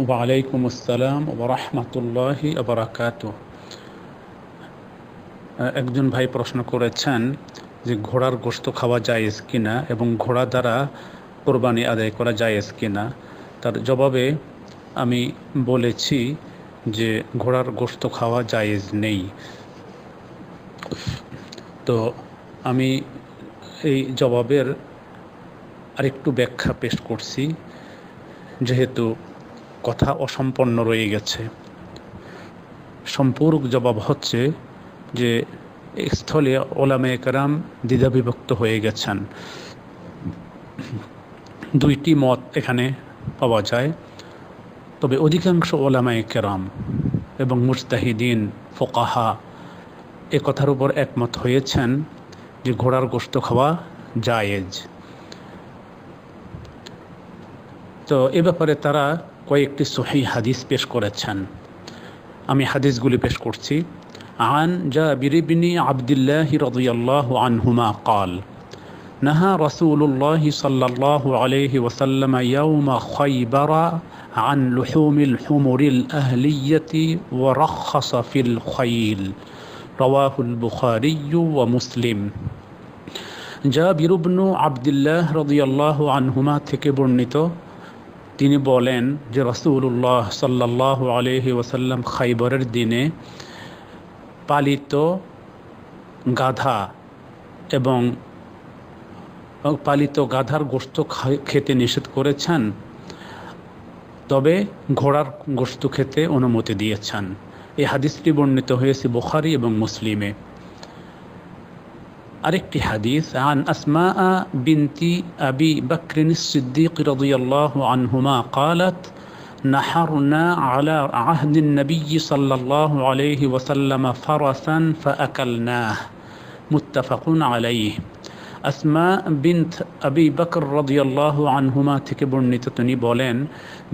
ওয়ালাইকুম আসসালাম ওরহমতুল্লাহি আবরাকাত একজন ভাই প্রশ্ন করেছেন যে ঘোড়ার গোস্ত খাওয়া জায়েজ কিনা এবং ঘোড়া দ্বারা কোরবানি আদায় করা জায়েজ কিনা? তার জবাবে আমি বলেছি যে ঘোড়ার গোস্ত খাওয়া জায়েজ নেই। তো আমি এই জবাবের আরেকটু ব্যাখ্যা পেশ করছি, যেহেতু কথা অসম্পন্ন রয়ে গেছে। সম্পূর্ণ জবাব হচ্ছে যে স্থলে ওলামে একরাম দ্বিধাবিভক্ত হয়ে গেছেন। দুইটি মত এখানে পাওয়া যায়। তবে অধিকাংশ ওলামা কেরাম এবং মুস্তাহিদিন ফোকাহা এ কথার উপর একমত হয়েছেন যে ঘোড়ার গোস্ত খাওয়া জায়েজ। তো এ ব্যাপারে তারা কয়েকটি সহি হাদিস পেশ করেছেন আমি হাদিসগুলি পেশ করছি عن جابر بن عبد الله رضي الله عنهما قال نهى رسول الله صلى الله عليه وسلم يوم خيبر عن لحوم الحمر الأهلية ورخص في الخيل رواه البخاري ومسلم জাবির ইবনু আবদুল্লাহ রদিয়াল্লাহু আনহুমা থেকে বর্ণিত তিনি বলেন যে রসুল্লাহ সাল্লাহ আলহি ওসাল্লাম খাইবরের দিনে পালিত গাধা এবং পালিত গাধার গোস্ত খেতে নিষেধ করেছেন, তবে ঘোড়ার গোস্ত খেতে অনুমতি দিয়েছেন। এই হাদিসটি বর্ণিত হয়েছে বুখারি এবং মুসলিমে। আরেকটি হাদিস আন আসমা বিনতি আবি বকরিন সিদ্দিক রদিয়াল্লাহু আনহুমা قالت نحرنا على عهد النبي صلى الله عليه وسلم فرسا فأكلناه متفق عليه আসমা বিন্ত আবি বকর রদিয়াল্লাহ আনহুমা থেকে বর্ণিত তিনি বলেন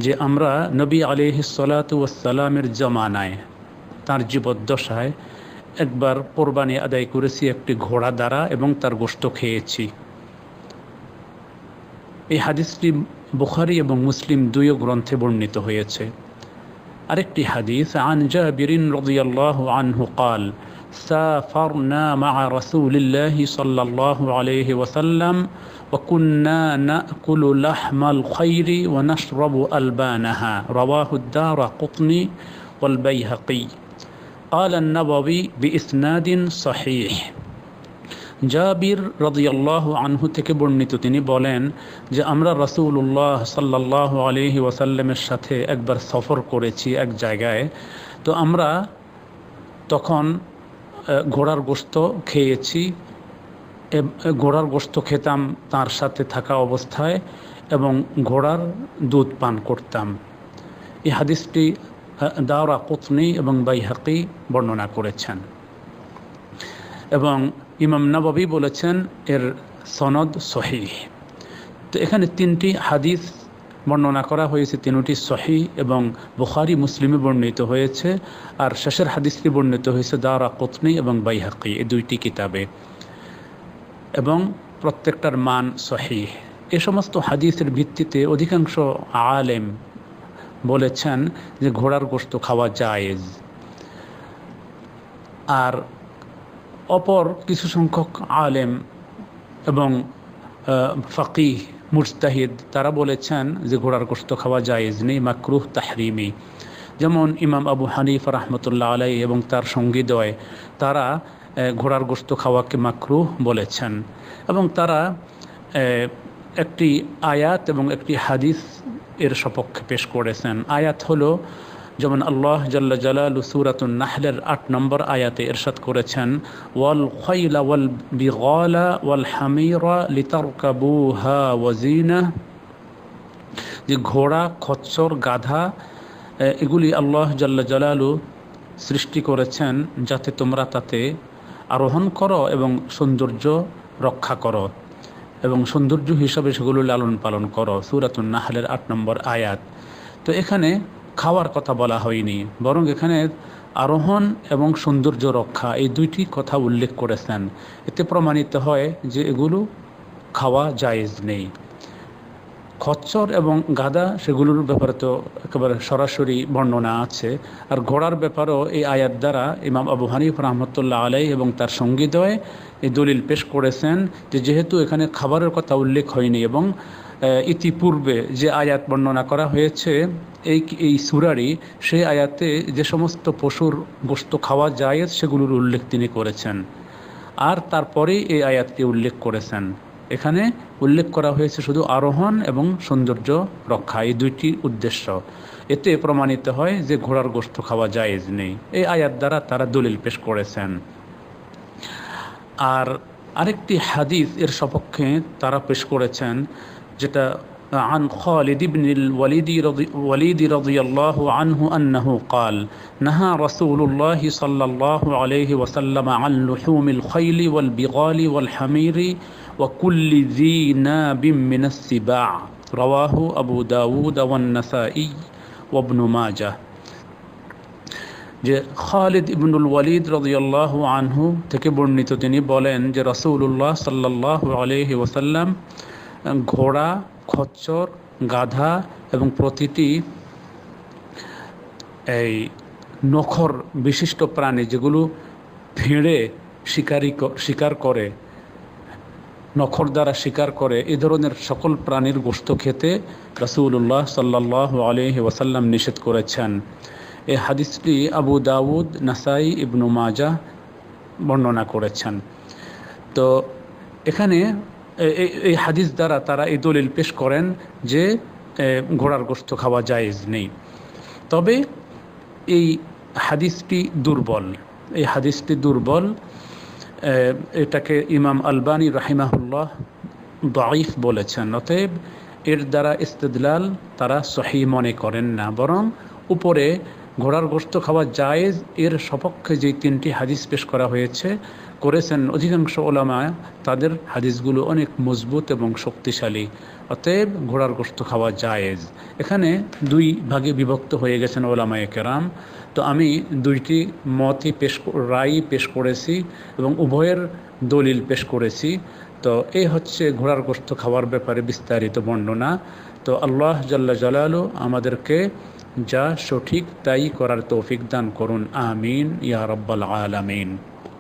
যে আমরা নবী আলিহি সালাতামের জমানায় তার জীবদ্দশায় একবার কোরবানি আদায় করেছি একটি ঘোড়া দ্বারা এবং তার গোস্ত খেয়েছি এই হাদিসটি বুখারি এবং মুসলিম দুইও গ্রন্থে বর্ণিত হয়েছে আরেকটি হাদিস আন জাবিরিন রদিয়াল্লাহু আনহু قال سافرنا مع رسول الله صلى الله عليه وسلم وكنا نأكل لحم الخير ونشرب ألبانها رواه الدار قطني والبيهقي قال النووي بإسناد صحيح জাবির রদিয়াল্লাহ আনহু থেকে বর্ণিত তিনি বলেন যে আমরা রসুল্লাহ সাল্লাহ আলহি ওয়াসাল্লামের সাথে একবার সফর করেছি এক জায়গায় তো আমরা তখন ঘোড়ার গোস্ত খেয়েছি ঘোড়ার গোস্ত খেতাম তার সাথে থাকা অবস্থায় এবং ঘোড়ার দুধ পান করতাম এই হাদিসটি দাওরা কুতনি এবং বাইহাকি বর্ণনা করেছেন। এবং ইমাম নবাবি বলেছেন, এর সনদ সহি তো এখানে তিনটি হাদিস বর্ণনা করা হয়েছে, তিনটি সহি এবং বুখারি, মুসলিমে বর্ণিত হয়েছে, আর শেষের হাদিসটি বর্ণিত হয়েছে দারা কুতনি এবং বাইহাকি, এই দুইটি কিতাবে। এবং প্রত্যেকটার মান সহি এ সমস্ত হাদিসের ভিত্তিতে অধিকাংশ আলেম বলেছেন যে ঘোড়ার গোস্ত খাওয়া জায়েজ। আর অপর কিছু সংখ্যক আলেম এবং ফকিহ মুস্তাহিদ তারা বলেছেন যে ঘোড়ার গোস্ত খাওয়া জায়েজ নেই, মাকরুহ তাহরিমি। যেমন ইমাম আবু হানিফ রহমতুল্লাহ আলাই এবং তার সঙ্গীদয় তারা ঘোড়ার গোস্ত খাওয়াকে মাকরুহ বলেছেন। এবং তারা একটি আয়াত এবং একটি হাদিস এর সপক্ষে পেশ করেছেন। আয়াত হলো, যেমন আল্লাহ জাল্লা জালালু সুরাতুন নাহলের আট নম্বর আয়াতে এরশাদ করেছেন, ওয়াল খৈলা ওয়াল বিগলা ওয়াল হামিরা লিতারকাবুহা ওয়াজিনা যে ঘোড়া, খচ্চর, গাধা এগুলি আল্লাহ জাল্লা জালালু সৃষ্টি করেছেন, যাতে তোমরা তাতে আরোহণ করো এবং সৌন্দর্য রক্ষা করো। এবং সৌন্দর্য হিসাবে সেগুলো লালন পালন করো, সুরাতুন নাহালের আট নম্বর আয়াত। তো এখানে খাওয়ার কথা বলা হয়নি, বরং এখানে আরোহণ এবং সৌন্দর্য রক্ষা এই দুইটি কথা উল্লেখ করেছেন। এতে প্রমাণিত হয় যে এগুলো খাওয়া জায়েজ নেই। খচ্চর এবং গাদা সেগুলোর ব্যাপারে তো একেবারে সরাসরি বর্ণনা আছে। আর ঘোড়ার ব্যাপারেও এই আয়াত দ্বারা ইমাম আবু হানিফ রহমতুল্লাহ আলাই এবং তার সঙ্গীদয় এই দলিল পেশ করেছেন যে যেহেতু এখানে খাবারের কথা উল্লেখ হয়নি এবং ইতিপূর্বে যে আয়াত বর্ণনা করা হয়েছে, এই এই সুরারি সেই আয়াতে যে সমস্ত পশুর গোস্ত খাওয়া যায় সেগুলোর উল্লেখ তিনি করেছেন। আর তারপরেই এই আয়াতটি উল্লেখ করেছেন। এখানে উল্লেখ করা হয়েছে শুধু আরোহণ এবং সৌন্দর্য রক্ষা এই দুইটি উদ্দেশ্য এতে প্রমাণিত হয় যে ঘোড়ার গোস্ত খাওয়া জায়েজ নেই এই আয়াত দ্বারা তারা দলিল পেশ করেছেন আর আরেকটি হাদিস এর সপক্ষে তারা পেশ করেছেন যেটা عن خالد بن الوليد رضي, وليد رضي الله عنه أنه قال نهى رسول الله صلى الله عليه وسلم عن لحوم الخيل والبغال والحمير وكل ذي ناب من السباع رواه أبو داود والنسائي وابن ماجه যে খালিদ ইবনুল ওয়ালিদ রদিয়াল্লাহ আনহু থেকে বর্ণিত তিনি বলেন যে রসুল্লাহ সাল্লাহ আলহি ওসাল্লাম ঘোড়া খচ্চর গাধা এবং প্রতিটি এই নখর বিশিষ্ট প্রাণী যেগুলো ভিড়ে শিকারি শিকার করে নখর দ্বারা শিকার করে এ ধরনের সকল প্রাণীর গোস্ত খেতে রসুল্লাহ সাল্লাহ আলহি ওসাল্লাম নিষেধ করেছেন। এই হাদিসটি আবু দাউদ, নাসাই, ইবনু মাজা বর্ণনা করেছেন। তো এখানে এই হাদিস দ্বারা তারা এই দলিল পেশ করেন যে ঘোড়ার গোস্ত খাওয়া জায়েজ নেই। তবে এই হাদিসটি দুর্বল, এই হাদিসটি দুর্বল এটাকে ইমাম আলবানী রাহিমাহুল্লাহ দাইফ বলেছেন। অতএব এর দ্বারা ইস্তেদলাল তারা সহি মনে করেন না, বরং উপরে ঘোড়ার গোস্ত খাওয়া জায়েজ, এর সপক্ষে যে তিনটি হাদিস পেশ করা হয়েছে করেছেন অধিকাংশ ওলামা, তাদের হাদিসগুলো অনেক মজবুত এবং শক্তিশালী। অতএব ঘোড়ার গোস্ত খাওয়া জায়েজ। এখানে দুই ভাগে বিভক্ত হয়ে গেছেন ওলামায় কেরাম। তো আমি দুইটি মতই পেশ রায় পেশ করেছি এবং উভয়ের দলিল পেশ করেছি। তো এই হচ্ছে ঘোড়ার গোস্ত খাওয়ার ব্যাপারে বিস্তারিত বর্ণনা। তো আল্লাহ জাল্লা জালালু আমাদেরকে যা সঠিক তাই করার তৌফিক দান করুন। আমিন। ইয়া রব্বাল আলামিন।